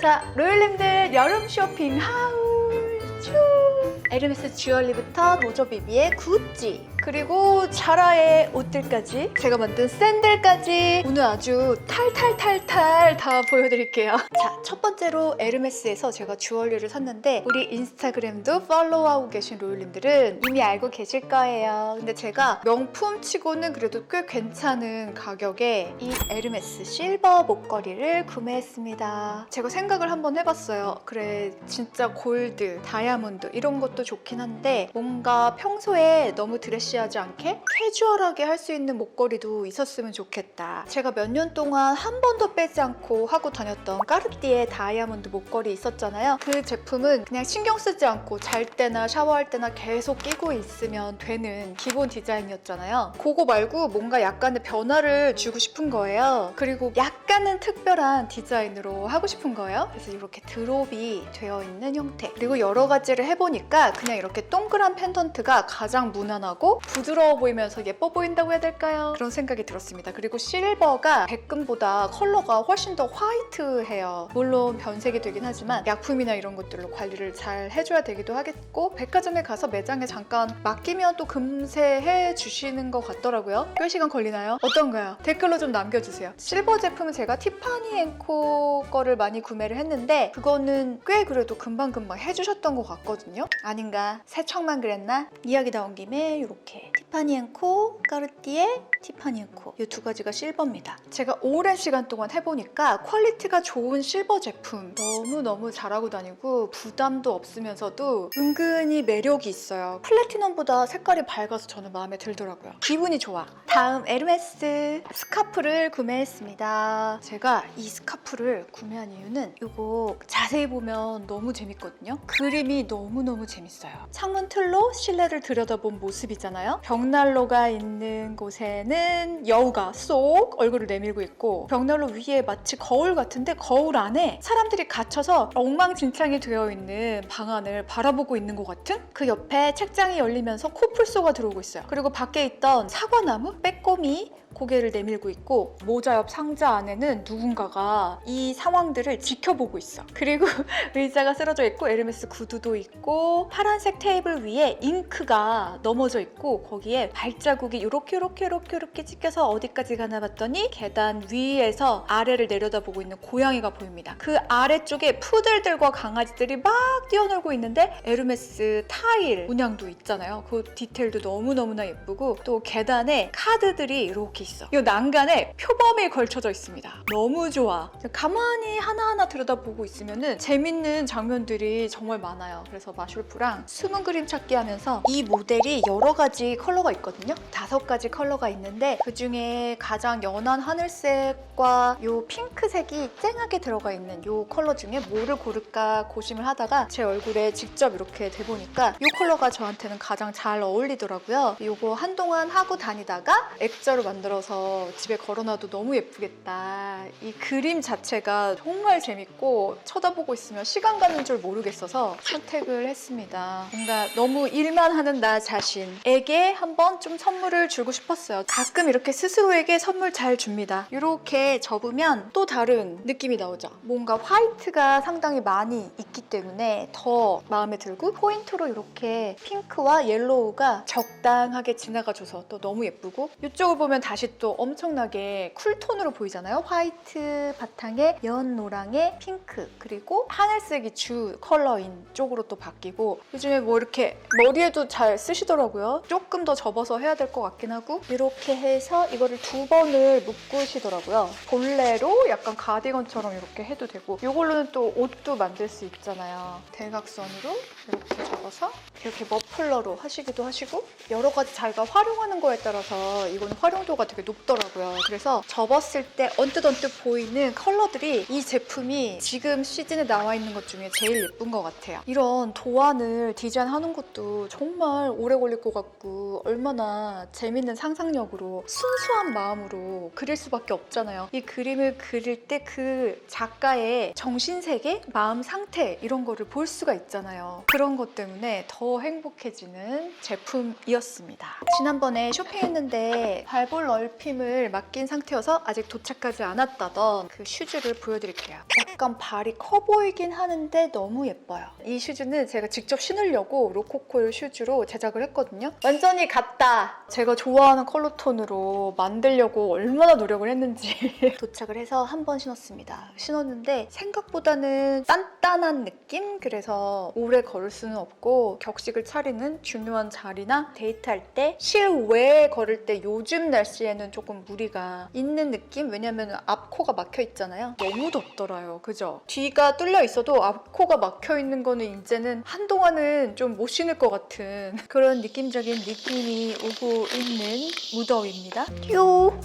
자, 로열님들 여름 쇼핑 쭈! 에르메스 주얼리부터 모조비비의 구찌 그리고 자라의 옷들까지 제가 만든 샌들까지 오늘 아주 탈탈탈탈 다 보여드릴게요. 자, 첫 번째로 에르메스에서 제가 주얼리를 샀는데 우리 인스타그램도 팔로우하고 계신 로열님들은 이미 알고 계실 거예요. 근데 제가 명품치고는 그래도 꽤 괜찮은 가격에 이 에르메스 실버 목걸이를 구매했습니다. 제가 생각을 한번 해봤어요. 그래 진짜 골드, 다이아몬드 이런 것도 좋긴 한데 뭔가 평소에 너무 드레시하지 않게 캐주얼하게 할 수 있는 목걸이도 있었으면 좋겠다. 제가 몇 년 동안 한 번도 빼지 않고 하고 다녔던 까르띠에 다이아몬드 목걸이 있었잖아요. 그 제품은 그냥 신경 쓰지 않고 잘 때나 샤워할 때나 계속 끼고 있으면 되는 기본 디자인이었잖아요. 그거 말고 뭔가 약간의 변화를 주고 싶은 거예요. 그리고 약간은 특별한 디자인으로 하고 싶은 거예요. 그래서 이렇게 드롭이 되어 있는 형태. 그리고 여러 가지를 해보니까 그냥 이렇게 동그란 펜던트가 가장 무난하고 부드러워 보이면서 예뻐 보인다고 해야 될까요? 그런 생각이 들었습니다. 그리고 실버가 백금보다 컬러가 훨씬 더 화이트해요. 물론 변색이 되긴 하지만 약품이나 이런 것들로 관리를 잘 해줘야 되기도 하겠고 백화점에 가서 매장에 잠깐 맡기면 또 금세 해주시는 것 같더라고요. 꽤 시간 걸리나요? 어떤가요? 댓글로 좀 남겨주세요. 실버 제품은 제가 티파니 앤코 거를 많이 구매를 했는데 그거는 꽤 그래도 금방금방 해주셨던 것 같거든요. 아 닌가? 새청만 그랬나? 이야기 나온 김에 이렇게 티파니 앤코, 까르띠에, 티파니 앤코 이 두 가지가 실버입니다. 제가 오랜 시간 동안 해보니까 퀄리티가 좋은 실버 제품 너무너무 잘하고 다니고 부담도 없으면서도 은근히 매력이 있어요. 플래티넘보다 색깔이 밝아서 저는 마음에 들더라고요. 기분이 좋아. 다음 에르메스 스카프를 구매했습니다. 제가 이 스카프를 구매한 이유는 이거 자세히 보면 너무 재밌거든요. 그림이 너무너무 재밌어요. 창문 틀로 실내를 들여다본 모습이잖아요. 벽난로가 있는 곳에는 여우가 쏙 얼굴을 내밀고 있고 벽난로 위에 마치 거울 같은데 거울 안에 사람들이 갇혀서 엉망진창이 되어 있는 방 안을 바라보고 있는 것 같은 그 옆에 책장이 열리면서 코뿔소가 들어오고 있어요. 그리고 밖에 있던 사과나무, 빼꼼이 고개를 내밀고 있고 모자 옆 상자 안에는 누군가가 이 상황들을 지켜보고 있어. 그리고 의자가 쓰러져 있고 에르메스 구두도 있고 파란색 테이블 위에 잉크가 넘어져 있고 거기에 발자국이 이렇게 이렇게 이렇게 이렇게 찍혀서 어디까지 가나 봤더니 계단 위에서 아래를 내려다보고 있는 고양이가 보입니다. 그 아래쪽에 푸들들과 강아지들이 막 뛰어놀고 있는데 에르메스 타일 문양도 있잖아요. 그 디테일도 너무너무나 예쁘고 또 계단에 카드들이 이렇게 있어. 이 난간에 표범이 걸쳐져 있습니다. 너무 좋아. 가만히 하나하나 들여다보고 있으면은 재밌는 장면들이 정말 많아요. 그래서 마술프랑 숨은 그림 찾기 하면서 이 모델이 여러 가지 컬러가 있거든요. 다섯 가지 컬러가 있는데 그 중에 가장 연한 하늘색과 요 핑크색이 쨍하게 들어가 있는 요 컬러 중에 뭐를 고를까 고심을 하다가 제 얼굴에 직접 이렇게 대보니까 이 컬러가 저한테는 가장 잘 어울리더라고요. 요거 한동안 하고 다니다가 액자로 만들어 서 집에 걸어놔도 너무 예쁘겠다. 이 그림 자체가 정말 재밌고 쳐다보고 있으면 시간 가는 줄 모르겠어서 선택을 했습니다. 뭔가 너무 일만 하는 나 자신에게 한번 좀 선물을 주고 싶었어요. 가끔 이렇게 스스로에게 선물 잘 줍니다. 이렇게 접으면 또 다른 느낌이 나오죠. 뭔가 화이트가 상당히 많이 있기 때문에 더 마음에 들고 포인트로 이렇게 핑크와 옐로우가 적당하게 지나가줘서 또 너무 예쁘고 이쪽을 보면 다시 또 엄청나게 쿨톤으로 보이잖아요. 화이트 바탕에 연 노랑에 핑크 그리고 하늘색이 주 컬러인 쪽으로 또 바뀌고 요즘에 뭐 이렇게 머리에도 잘 쓰시더라고요. 조금 더 접어서 해야 될 것 같긴 하고 이렇게 해서 이거를 두 번을 묶으시더라고요. 본래로 약간 가디건처럼 이렇게 해도 되고 이걸로는 또 옷도 만들 수 있잖아요. 대각선으로 이렇게 접어서 이렇게 머플러로 하시기도 하시고 여러 가지 자기가 활용하는 거에 따라서 이건 활용도가 되게 높더라고요. 그래서 접었을 때 언뜻 언뜻 보이는 컬러들이 이 제품이 지금 시즌에 나와 있는 것 중에 제일 예쁜 것 같아요. 이런 도안을 디자인하는 것도 정말 오래 걸릴 것 같고 얼마나 재밌는 상상력으로 순수한 마음으로 그릴 수밖에 없잖아요. 이 그림을 그릴 때 그 작가의 정신세계, 마음 상태 이런 거를 볼 수가 있잖아요. 그런 것 때문에 더 행복해지는 제품이었습니다. 지난번에 쇼핑했는데 발볼 넓힘을 맡긴 상태여서 아직 도착하지 않았다던 그 슈즈를 보여드릴게요. 약간 발이 커 보이긴 하는데 너무 예뻐요. 이 슈즈는 제가 직접 신으려고 로코코의 슈즈로 제작을 했거든요. 완전히 같다. 제가 좋아하는 컬러 톤으로 만들려고 얼마나 노력을 했는지 도착을 해서 한 번 신었습니다. 신었는데 생각보다는 단단한 느낌? 그래서 오래 걸을 수는 없고 격식을 차리는 중요한 자리나 데이트할 때 실외에 걸을 때 요즘 날씨에는 조금 무리가 있는 느낌? 왜냐면 앞코가 막혀 있잖아요. 너무 덥더라요. 그죠? 뒤가 뚫려 있어도 앞코가 막혀 있는 거는 이제는 한동안은 좀 못 신을 것 같은 그런 느낌적인 느낌이 오고 있는 무더위입니다. 요!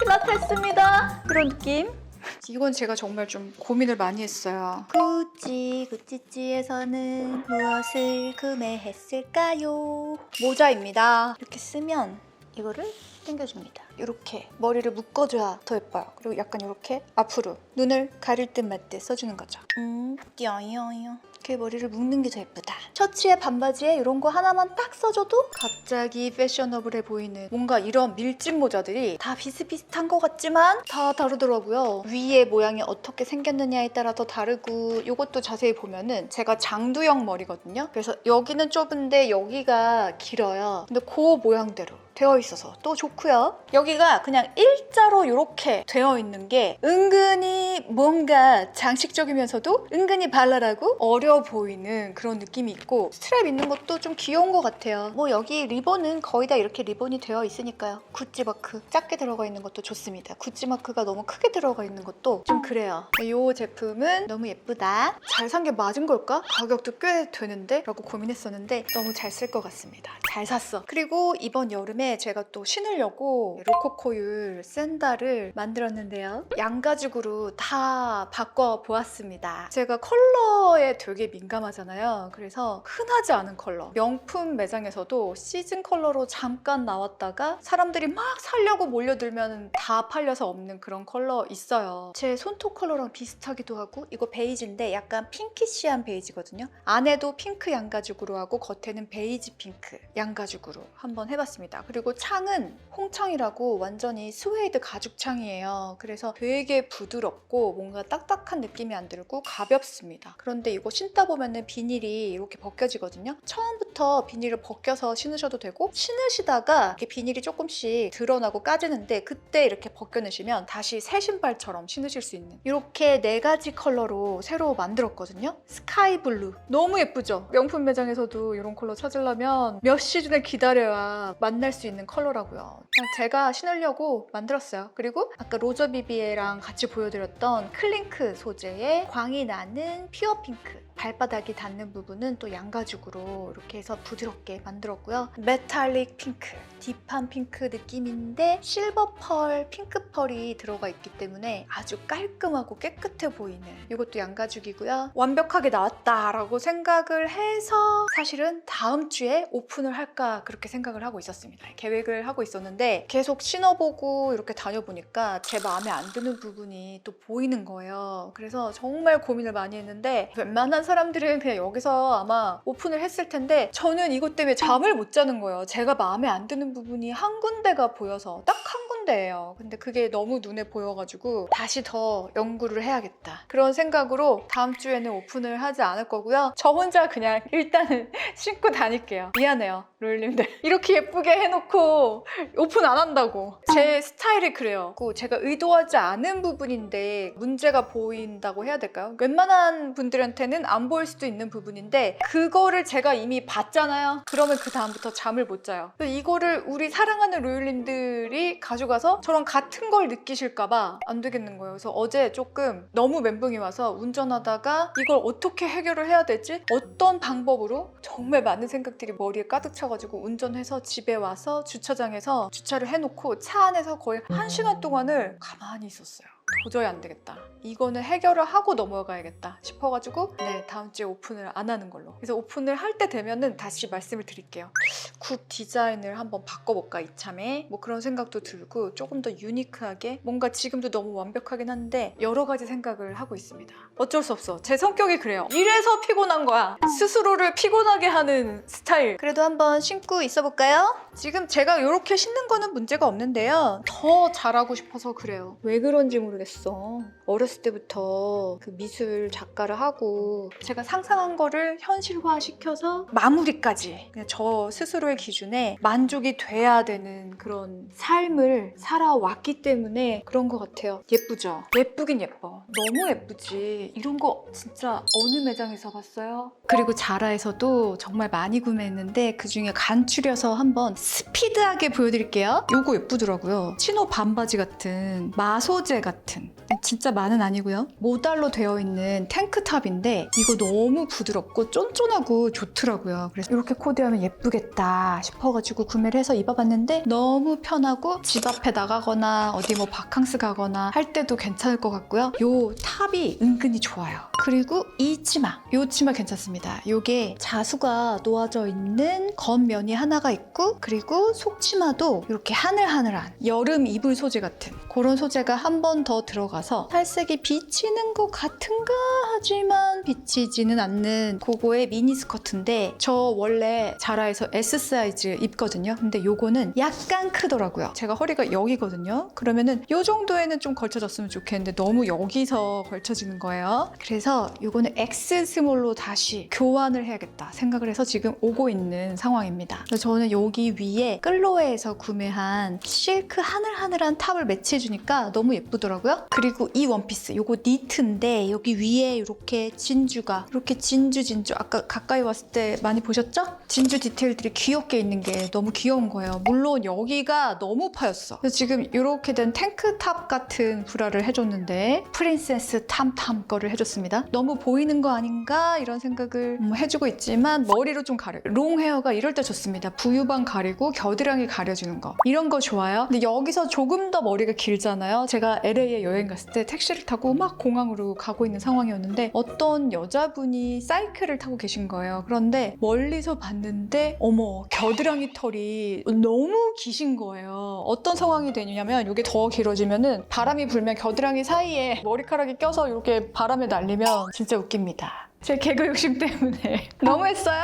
필라테스입니다. 그런 느낌? 이건 제가 정말 좀 고민을 많이 했어요. 구찌, 구찌찌에서는 무엇을 구매했을까요? 모자입니다. 이렇게 쓰면 이거를 당겨줍니다. 이렇게 머리를 묶어줘야 더 예뻐요. 그리고 약간 이렇게 앞으로 눈을 가릴 듯 말 듯 써주는 거죠. 음, 띠어이어이어. 이렇게 머리를 묶는 게 더 예쁘다. 셔츠에 반바지에 이런 거 하나만 딱 써줘도 갑자기 패셔너블해 보이는 뭔가 이런 밀짚 모자들이 다 비슷비슷한 것 같지만 다 다르더라고요. 위의 모양이 어떻게 생겼느냐에 따라 더 다르고 이것도 자세히 보면은 제가 장두형 머리거든요. 그래서 여기는 좁은데 여기가 길어요. 근데 그 모양대로 되어 있어서 또 좋고요. 여기 가 그냥 일자로 이렇게 되어 있는 게 은근히 뭔가 장식적이면서도 은근히 발랄하고 어려 보이는 그런 느낌이 있고 스트랩 있는 것도 좀 귀여운 것 같아요. 뭐 여기 리본은 거의 다 이렇게 리본이 되어 있으니까요. 구찌 마크 작게 들어가 있는 것도 좋습니다. 구찌 마크가 너무 크게 들어가 있는 것도 좀 그래요. 이 제품은 너무 예쁘다. 잘 산 게 맞은 걸까? 가격도 꽤 되는데? 라고 고민했었는데 너무 잘 쓸 것 같습니다. 잘 샀어. 그리고 이번 여름에 제가 또 신으려고 로코코율 샌들을 만들었는데요. 양가죽으로 다 바꿔보았습니다. 제가 컬러에 되게 민감하잖아요. 그래서 흔하지 않은 컬러. 명품 매장에서도 시즌 컬러로 잠깐 나왔다가 사람들이 막 살려고 몰려들면 다 팔려서 없는 그런 컬러 있어요. 제 손톱 컬러랑 비슷하기도 하고 이거 베이지인데 약간 핑키시한 베이지거든요. 안에도 핑크 양가죽으로 하고 겉에는 베이지 핑크 양가죽으로 한번 해봤습니다. 그리고 창은 홍창이라고 완전히 스웨이드 가죽 창이에요. 그래서 되게 부드럽고 뭔가 딱딱한 느낌이 안 들고 가볍습니다. 그런데 이거 신다 보면은 비닐이 이렇게 벗겨지거든요. 처음부터 비닐을 벗겨서 신으셔도 되고 신으시다가 이렇게 비닐이 조금씩 드러나고 까지는데 그때 이렇게 벗겨내시면 다시 새 신발처럼 신으실 수 있는 이렇게 네 가지 컬러로 새로 만들었거든요. 스카이 블루 너무 예쁘죠? 명품 매장에서도 이런 컬러 찾으려면 몇 시즌을 기다려야 만날 수 있는 컬러라고요. 그냥 신으려고 만들었어요. 그리고 아까 로저 비비에랑 같이 보여드렸던 클링크 소재의 광이 나는 퓨어 핑크 발바닥이 닿는 부분은 또 양가죽으로 이렇게 해서 부드럽게 만들었고요. 메탈릭 핑크, 딥한 핑크 느낌인데 실버 펄, 핑크 펄이 들어가 있기 때문에 아주 깔끔하고 깨끗해 보이는 이것도 양가죽이고요. 완벽하게 나왔다라고 생각을 해서 사실은 다음 주에 오픈을 할까 그렇게 생각을 하고 있었습니다. 계획을 하고 있었는데 계속 신어보고 이렇게 다녀보니까 제 마음에 안 드는 부분이 또 보이는 거예요. 그래서 정말 고민을 많이 했는데 웬만한 사람들은 그냥 여기서 아마 오픈을 했을 텐데 저는 이것 때문에 잠을 못 자는 거예요. 제가 마음에 안 드는 부분이 한 군데가 보여서 딱 한 군데예요. 근데 그게 너무 눈에 보여가지고 다시 더 연구를 해야겠다. 그런 생각으로 다음 주에는 오픈을 하지 않을 거고요. 저 혼자 그냥 일단은 신고 다닐게요. 미안해요. 롤님들. 이렇게 예쁘게 해놓고 오픈 안 한다고. 제 스타일이 그래요. 그 제가 의도하지 않은 부분인데 문제가 보인다고 해야 될까요? 웬만한 분들한테는 안 보일 수도 있는 부분인데 그거를 제가 이미 봤잖아요. 그러면 그 다음부터 잠을 못 자요. 이거를 우리 사랑하는 롤님들이 가져가서 저랑 같은 걸 느끼실까봐 안 되겠는 거예요. 그래서 어제 조금 너무 멘붕이 와서 운전하다가 이걸 어떻게 해결을 해야 되지? 어떤 방법으로? 정말 많은 생각들이 머리에 가득 차가지고 운전해서 집에 와서 주차장에서 주차를 해놓고 차 안에서 거의 한 시간 동안을 가만히 있었어요. 도저히 안 되겠다. 이거는 해결을 하고 넘어가야겠다 싶어가지고 네 다음 주에 오픈을 안 하는 걸로. 그래서 오픈을 할 때 되면은 다시 말씀을 드릴게요. 굿 디자인을 한번 바꿔볼까 이참에 뭐 그런 생각도 들고 조금 더 유니크하게 뭔가 지금도 너무 완벽하긴 한데 여러 가지 생각을 하고 있습니다. 어쩔 수 없어. 제 성격이 그래요. 이래서 피곤한 거야. 스스로를 피곤하게 하는 스타일. 그래도 한번 신고 있어 볼까요? 지금 제가 이렇게 신는 거는 문제가 없는데요. 더 잘하고 싶어서 그래요. 왜 그런지 모르겠어. 어렸을 때부터 그 미술 작가를 하고 제가 상상한 거를 현실화 시켜서 마무리까지 그냥 저 스스로의 기준에 만족이 돼야 되는 그런 삶을 살아왔기 때문에 그런 것 같아요. 예쁘죠? 예쁘긴 예뻐. 너무 예쁘지. 이런 거 진짜 어느 매장에서 봤어요? 그리고 자라에서도 정말 많이 구매했는데 그 중에 간 추려서 한번 스피드하게 보여드릴게요. 이거 예쁘더라고요. 치노 반바지 같은 마소재 같은 진짜 많은 아니고요. 모달로 되어 있는 탱크탑인데 이거 너무 부드럽고 쫀쫀하고 좋더라고요. 그래서 이렇게 코디하면 예쁘겠다 싶어가지고 구매를 해서 입어봤는데 너무 편하고 집 앞에 나가거나 어디 뭐 바캉스 가거나 할 때도 괜찮을 것 같고요. 요 탑이 은근히 좋아요. 그리고 이 치마, 요 치마 괜찮습니다. 요게 자수가 놓아져 있는 겉면이 하나가 있고 그리고 속치마도 이렇게 하늘하늘한 여름 이불 소재 같은 그런 소재가 한 번 더 들어가서 살색이 비치는 것 같은가 하지만 비치지는 않는 그거의 미니 스커트인데 저 원래 자라에서 S 사이즈 입거든요. 근데 요거는 약간 크더라고요. 제가 허리가 여기거든요. 그러면은 요 정도에는 좀 걸쳐졌으면 좋겠는데 너무 여기서 걸쳐지는 거예요. 그래서 요거는 X 스몰로 다시 교환을 해야겠다 생각을 해서 지금 오고 있는 상황입니다. 저는 여기 위에 끌로에에서 구매한 실크 하늘하늘한 탑을 매치해주니까 너무 예쁘더라고요. 그리고 이 원피스 요거 니트인데 여기 위에 이렇게 진주가 이렇게 진주 진주 아까 가까이 왔을 때 많이 보셨죠? 진주 디테일들이 귀엽게 있는 게 너무 귀여운 거예요. 물론 여기가 너무 파였어. 그래서 지금 이렇게 된 탱크탑 같은 브라를 해줬는데 프린세스 탐탐 거를 해줬습니다. 너무 보이는 거 아닌가 이런 생각을 음, 해주고 있지만 머리로 좀 가려. 롱 헤어가 이럴 때 좋습니다. 부유방 가리고 겨드랑이 가려주는 거 이런 거 좋아요. 근데 여기서 조금 더 머리가 길잖아요. 제가 LA에 여행 갔을 때 택시를 타고 막 공항으로 가고 있는 상황이었는데 어떤 여자분이 사이클을 타고 계신 거예요. 그런데 멀리서 봤는데 어머 겨드랑이 털이 너무 기신 거예요. 어떤 상황이 되냐면 이게 더 길어지면은 바람이 불면 겨드랑이 사이에 머리카락이 껴서 이렇게 바람에 날리면 진짜 웃깁니다. 제 개그 욕심 때문에. 너무 했어요?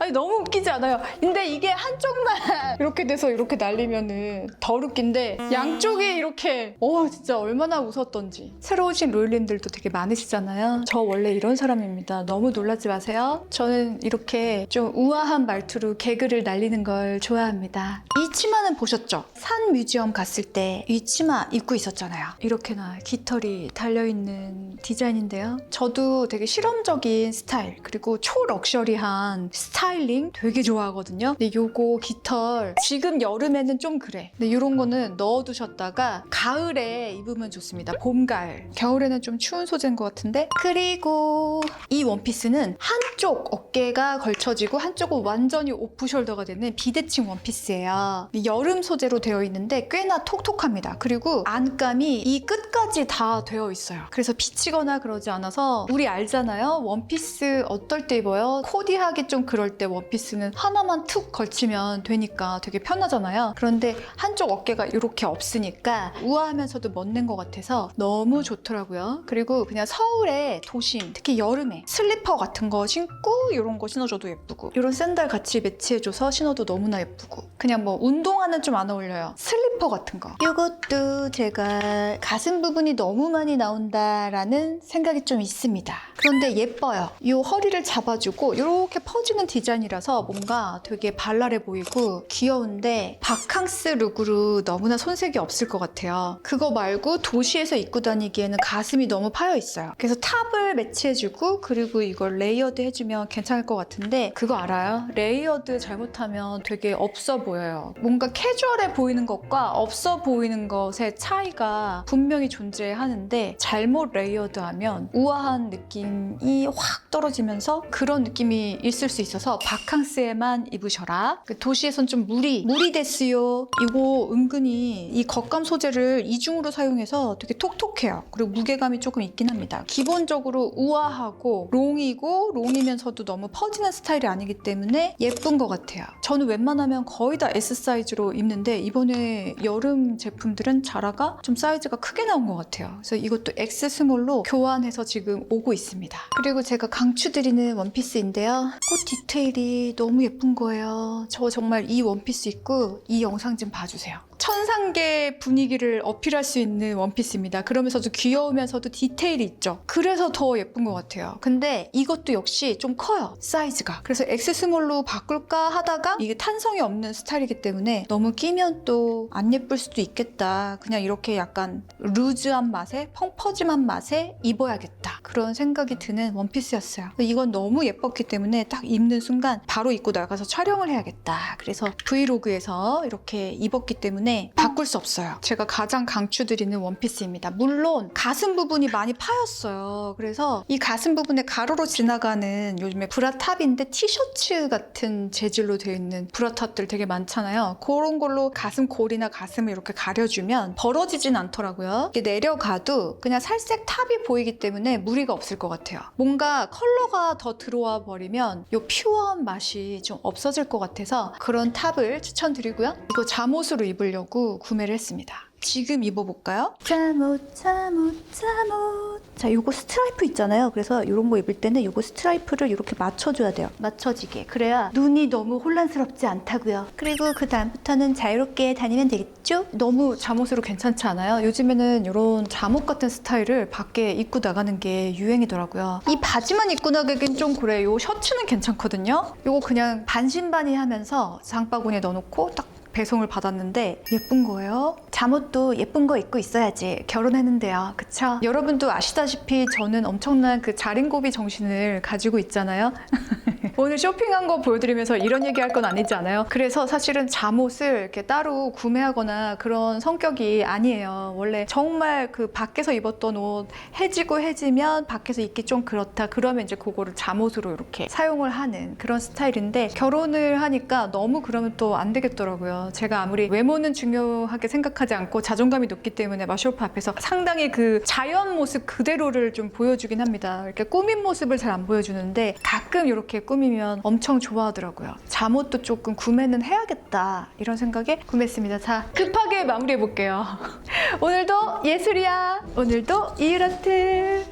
아니 너무 웃기지 않아요? 근데 이게 한쪽만 이렇게 돼서 이렇게 날리면은 덜 웃긴데 양쪽이 이렇게 어 진짜 얼마나 웃었던지. 새로 오신 로일님들도 되게 많으시잖아요. 저 원래 이런 사람입니다. 너무 놀라지 마세요. 저는 이렇게 좀 우아한 말투로 개그를 날리는 걸 좋아합니다. 이 치마는 보셨죠? 산 뮤지엄 갔을 때 이 치마 입고 있었잖아요. 이렇게나 깃털이 달려있는 디자인인데요. 저도 되게 실험적인 스타일 그리고 초럭셔리한 스타일링 되게 좋아하거든요. 근데 요거 깃털 지금 여름에는 좀 그래. 근데 이런 거는 넣어두셨다가 가을에 입으면 좋습니다. 봄, 가을. 겨울에는 좀 추운 소재인 것 같은데 그리고 이 원피스는 한쪽 어깨가 걸쳐지고 한쪽은 완전히 오프숄더가 되는 비대칭 원피스예요. 여름 소재로 되어 있는데 꽤나 톡톡합니다. 그리고 안감이 이 끝까지 다 되어 있어요. 그래서 비치거나 그러지 않아서 우리 알잖아요. 원 피스 어떨 때 입어요? 코디하기 좀 그럴 때 원피스는 하나만 툭 걸치면 되니까 되게 편하잖아요. 그런데 한쪽 어깨가 이렇게 없으니까 우아하면서도 멋낸 것 같아서 너무 좋더라고요. 그리고 그냥 서울의 도심, 특히 여름에 슬리퍼 같은 거 신고 이런 거 신어줘도 예쁘고 이런 샌들 같이 매치해줘서 신어도 너무나 예쁘고 그냥 뭐 운동화는 좀 안 어울려요. 슬리퍼 같은 거. 이것도 제가 가슴 부분이 너무 많이 나온다라는 생각이 좀 있습니다. 그런데 예뻐요. 이 허리를 잡아주고 이렇게 퍼지는 디자인이라서 뭔가 되게 발랄해 보이고 귀여운데 바캉스 룩으로 너무나 손색이 없을 것 같아요. 그거 말고 도시에서 입고 다니기에는 가슴이 너무 파여 있어요. 그래서 탑을 매치해주고 그리고 이걸 레이어드 해주면 괜찮을 것 같은데 그거 알아요? 레이어드 잘못하면 되게 없어 보여요. 뭔가 캐주얼해 보이는 것과 없어 보이는 것의 차이가 분명히 존재하는데 잘못 레이어드하면 우아한 느낌이 확 떨어지면서 그런 느낌이 있을 수 있어서 바캉스에만 입으셔라. 그 도시에선 좀 무리, 무리 됐어요. 이거 은근히 이 겉감 소재를 이중으로 사용해서 되게 톡톡해요. 그리고 무게감이 조금 있긴 합니다. 기본적으로 우아하고 롱이고 롱이면서도 너무 퍼지는 스타일이 아니기 때문에 예쁜 것 같아요. 저는 웬만하면 거의 다 S 사이즈로 입는데 이번에 여름 제품들은 자라가 좀 사이즈가 크게 나온 것 같아요. 그래서 이것도 X 스몰로 교환해서 지금 오고 있습니다. 그리고 제가 강추드리는 원피스인데요. 꽃 디테일이 너무 예쁜 거예요. 저 정말 이 원피스 입고 이 영상 좀 봐주세요. 천상계 분위기를 어필할 수 있는 원피스입니다. 그러면서도 귀여우면서도 디테일이 있죠. 그래서 더 예쁜 것 같아요. 근데 이것도 역시 좀 커요. 사이즈가. 그래서 X 스몰로 바꿀까 하다가 이게 탄성이 없는 스타일이기 때문에 너무 끼면 또 안 예쁠 수도 있겠다. 그냥 이렇게 약간 루즈한 맛에 펑퍼짐한 맛에 입어야겠다. 그런 생각이 드는 원피스였어요. 이건 너무 예뻤기 때문에 딱 입는 순간 바로 입고 나가서 촬영을 해야겠다. 그래서 브이로그에서 이렇게 입었기 때문에 바꿀 수 없어요. 제가 가장 강추드리는 원피스입니다. 물론 가슴 부분이 많이 파였어요. 그래서 이 가슴 부분에 가로로 지나가는 요즘에 브라탑인데 티셔츠 같은 재질로 되어 있는 브라탑들 되게 많잖아요. 그런 걸로 가슴 골이나 가슴을 이렇게 가려주면 벌어지진 않더라고요. 내려가도 그냥 살색 탑이 보이기 때문에 무리가 없을 것 같아요. 뭔가 컬러가 더 들어와 버리면 이 퓨어한 맛이 좀 없어질 것 같아서 그런 탑을 추천드리고요. 이거 잠옷으로 입으려고 구매를 했습니다. 지금 입어볼까요? 잠옷, 잠옷, 잠옷. 자, 요거 스트라이프 있잖아요. 그래서 이런 거 입을 때는 요거 스트라이프를 이렇게 맞춰줘야 돼요. 맞춰지게. 그래야 눈이 너무 혼란스럽지 않다고요. 그리고 그 다음부터는 자유롭게 다니면 되겠죠? 너무 잠옷으로 괜찮지 않아요? 요즘에는 이런 잠옷 같은 스타일을 밖에 입고 나가는 게 유행이더라고요. 이 바지만 입고 나가긴 좀 그래. 요 셔츠는 괜찮거든요. 요거 그냥 반신반의 하면서 장바구니에 넣어놓고 딱 배송을 받았는데 예쁜 거예요. 잠옷도 예쁜 거 입고 있어야지 결혼했는데요. 그쵸? 여러분도 아시다시피 저는 엄청난 그 자린고비 정신을 가지고 있잖아요. 오늘 쇼핑한 거 보여드리면서 이런 얘기 할 건 아니지 않아요? 그래서 사실은 잠옷을 이렇게 따로 구매하거나 그런 성격이 아니에요. 원래 정말 그 밖에서 입었던 옷 해지고 해지면 밖에서 입기 좀 그렇다. 그러면 이제 그거를 잠옷으로 이렇게 사용을 하는 그런 스타일인데 결혼을 하니까 너무 그러면 또 안 되겠더라고요. 제가 아무리 외모는 중요하게 생각하지 않고 자존감이 높기 때문에 마쇼프 앞에서 상당히 그 자연 모습 그대로를 좀 보여주긴 합니다. 이렇게 꾸민 모습을 잘 안 보여주는데 가끔 이렇게 꾸미면 엄청 좋아하더라고요. 잠옷도 조금 구매는 해야겠다 이런 생각에 구매했습니다. 자, 급하게 마무리해 볼게요. 오늘도 예술이야. 오늘도 이유라트.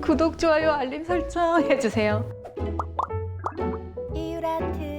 구독, 좋아요, 알림 설정 해주세요. 이유라트.